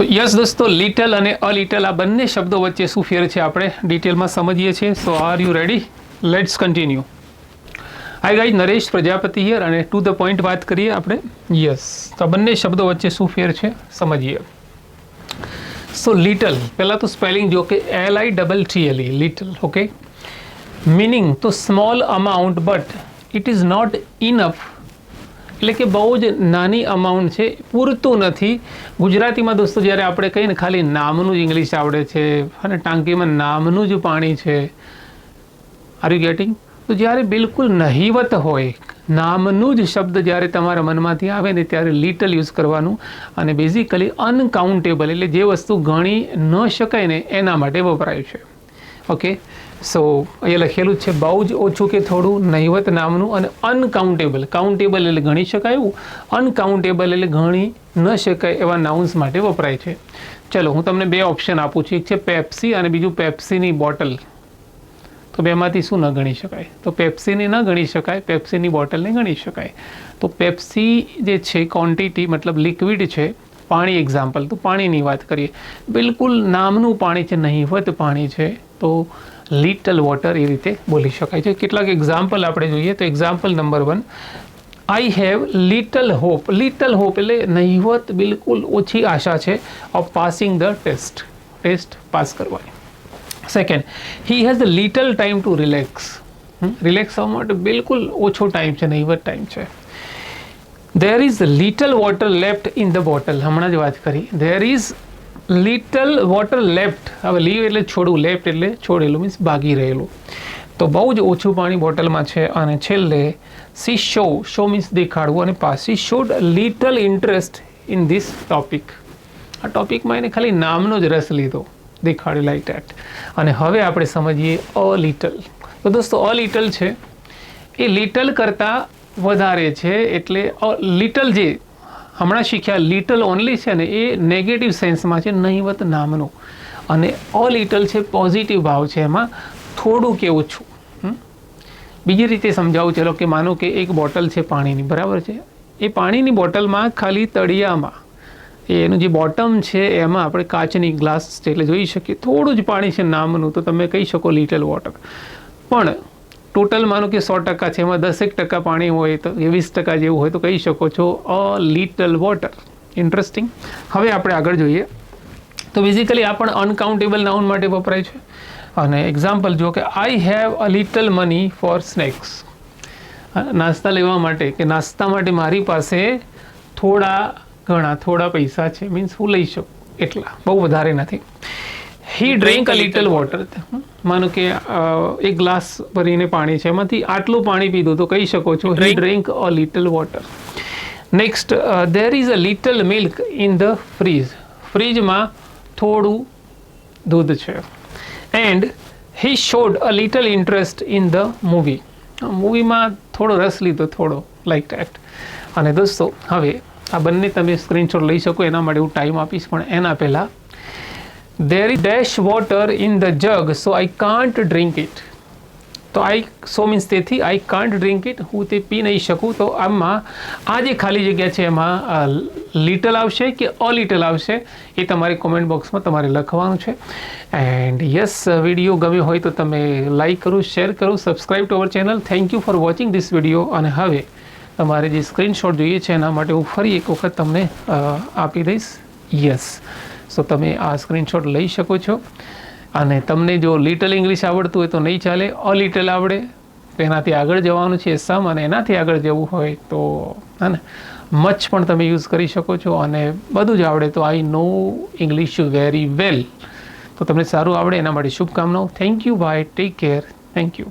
તો યસ દોસ્તો, લિટલ અને અલિટલ આ બંને શબ્દો વચ્ચે શું ફેર છે આપણે ડિટેલમાં સમજીએ છીએ. So are you ready let's continue hi guys Naresh Prajapati here અને ટુ ધ પોઈન્ટ વાત કરીએ આપણે. યસ તો બંને શબ્દો વચ્ચે શું ફેર છે? સમજીએ. So little. પહેલાં તો સ્પેલિંગ જો કે L I double T L E little okay meaning તો small amount but it is not enough એટલે કે બહુ જ નાની અમાઉન્ટ છે, પૂરતું નથી. ગુજરાતીમાં દોસ્તો, જ્યારે આપણે કહીએ ને, ખાલી નામનું જ ઇંગ્લિશ આવડે છે, અને ટાંકીમાં નામનું જ પાણી છે. આર યુ ગેટિંગ તો જ્યારે બિલકુલ નહિવત હોય, નામનું જ શબ્દ જ્યારે તમારા મનમાંથી આવે ને, ત્યારે લિટલ યુઝ કરવાનું અને બેઝિકલી અનકાઉન્ટેબલ એટલે જે વસ્તુ ગણી ન શકાય ને, એના માટે વપરાય છે. ઓકે સો અહીંયા લખેલું છે, બહુ જ ઓછું કે થોડું નહિવત નામનું અને અનકાઉન્ટેબલ કાઉન્ટેબલ એટલે ગણી શકાય એવું અનકાઉન્ટેબલ એટલે ગણી ન શકાય એવા નાઉન્સ માટે વપરાય છે. ચલો, હું તમને બે ઓપ્શન આપું છું. એક છે પેપ્સી અને બીજું પેપ્સીની બોટલ તો બેમાંથી શું ન ગણી શકાય? તો પેપ્સીને ન ગણી શકાય પેપ્સીની બોટલને ગણી શકાય. તો પેપ્સી જે છે ક્વોન્ટિટી મતલબ લિક્વિડ છે, પાણી એક્ઝામ્પલ તો પાણીની વાત કરીએ. બિલકુલ નામનું પાણી છે, નહિવત પાણી છે. તો લિટલ વોટર એ રીતે બોલી શકાય છે. કેટલાક એક્ઝામ્પલ આપણે જોઈએ તો example number one I have little hope little hope એટલે નહિવત બિલકુલ ઓછી આશા છે of passing the test test pass કરવાની. Second he has little time to relax relax થવા માટે બિલકુલ ઓછો ટાઈમ છે, નહિવત ટાઈમ છે. There is little water left in the bottle હમણાં જ વાત કરી. There is little water left હવે લીવ એટલે છોડવું લેફ્ટ એટલે છોડેલું મીન્સ ભાગી રહેલું. તો બહુ જ ઓછું પાણી બોટલમાં છે અને છેલ્લે સી શો શો મીન્સ દેખાડવું અને પાસી. Showed little interest in this topic આ ટોપિકમાં એને ખાલી નામનો જ રસ લીધો દેખાડ્યું લાઈક ડેટ અને હવે આપણે સમજીએ અ લિટલ તો દોસ્તો, અ લિટલ છે. એ લિટલ કરતાં વધારે છે એટલે લિટલ જે હમણાં શીખ્યા લિટલ ઓનલી છે ને, એ નેગેટિવ સેન્સમાં છે, નહીવત નામનું. અને અ લિટલ છે પોઝિટિવ ભાવ છે એમાં, થોડું કે ઓછું. હમ? બીજી રીતે સમજાવું, ચલો કે માનો કે એક બોટલ છે પાણીની, બરાબર છે? એ પાણીની બોટલમાં ખાલી તળિયામાં એનું જે બોટમ છે એમાં આપણે કાચની ગ્લાસ છે એટલે જોઈ શકીએ, થોડું જ પાણી છે નામનું, તો તમે કહી શકો લિટલ વોટર પણ ટોટલ માનો કે સો ટકા છે, એમાં દસેક ટકા પાણી હોય તો એ વીસ ટકા જેવું હોય તો કહી શકો છો, અ લિટલ વોટર ઇન્ટરેસ્ટિંગ હવે આપણે આગળ જોઈએ. તો બેઝિકલી આ પણ અનકાઉન્ટેબલ નાઉન માટે વપરાય છે. અને એક્ઝામ્પલ જુઓ કે I have a little money for snacks નાસ્તા લેવા માટે કે નાસ્તા માટે મારી પાસે થોડા ઘણા, થોડા પૈસા છે. મીન્સ હું લઈ શકું. એટલા. બહુ વધારે નથી. He drink a little water માનો કે એક ગ્લાસ ભરીને પાણી છે. એમાંથી આટલું પાણી પીધું તો કહી શકો છો he drink a little water next there is a little milk in the fridge ફ્રીજમાં થોડું દૂધ છે. And he showed a little interest in the movie મૂવીમાં થોડો રસ લીધો થોડો લાઈક ટેક્ટ અને દોસ્તો હવે આ બંને તમે સ્ક્રીનશોટ લઈ શકો એના માટે હું ટાઈમ આપીશ પણ એના પહેલાં there is dash water in the jug so I can't drink it તો આઈ સો મીન્સ તેથી આઈ કાન્ટ ડ્રિંક ઇટ હું તે પી નહીં શકું. તો આમાં, આ જે ખાલી જગ્યા છે, એમાં લિટલ આવશે કે અ લિટલ આવશે, એ તમારે કોમેન્ટ બોક્સમાં તમારે લખવાનું છે. એન્ડ યસ વીડિયો ગમ્યો હોય તો તમે લાઈક કરો શેર કરો subscribe to our channel thank you for watching this video અને હવે, તમારે જે સ્ક્રીનશોટ જોઈએ છે, એના માટે હું ફરી એક વખત તમને આપી દઈશ. યસ સો તમે આ સ્ક્રીનશોટ લઈ શકો છો. અને તમને જો લિટલ ઇંગ્લિશ આવડતું હોય તો નહીં ચાલે અ લિટલ આવડે. તો એનાથી આગળ જવાનું છે સમ અને એનાથી આગળ જવું હોય તો, હા ને? મચ પણ તમે યુઝ કરી શકો છો અને બધું જ આવડે તો આઈ નો ઇંગ્લિશ વેરી વેલ તો તમને સારું આવડે, એના માટે શુભકામનાઓ. Thank you bye take care thank you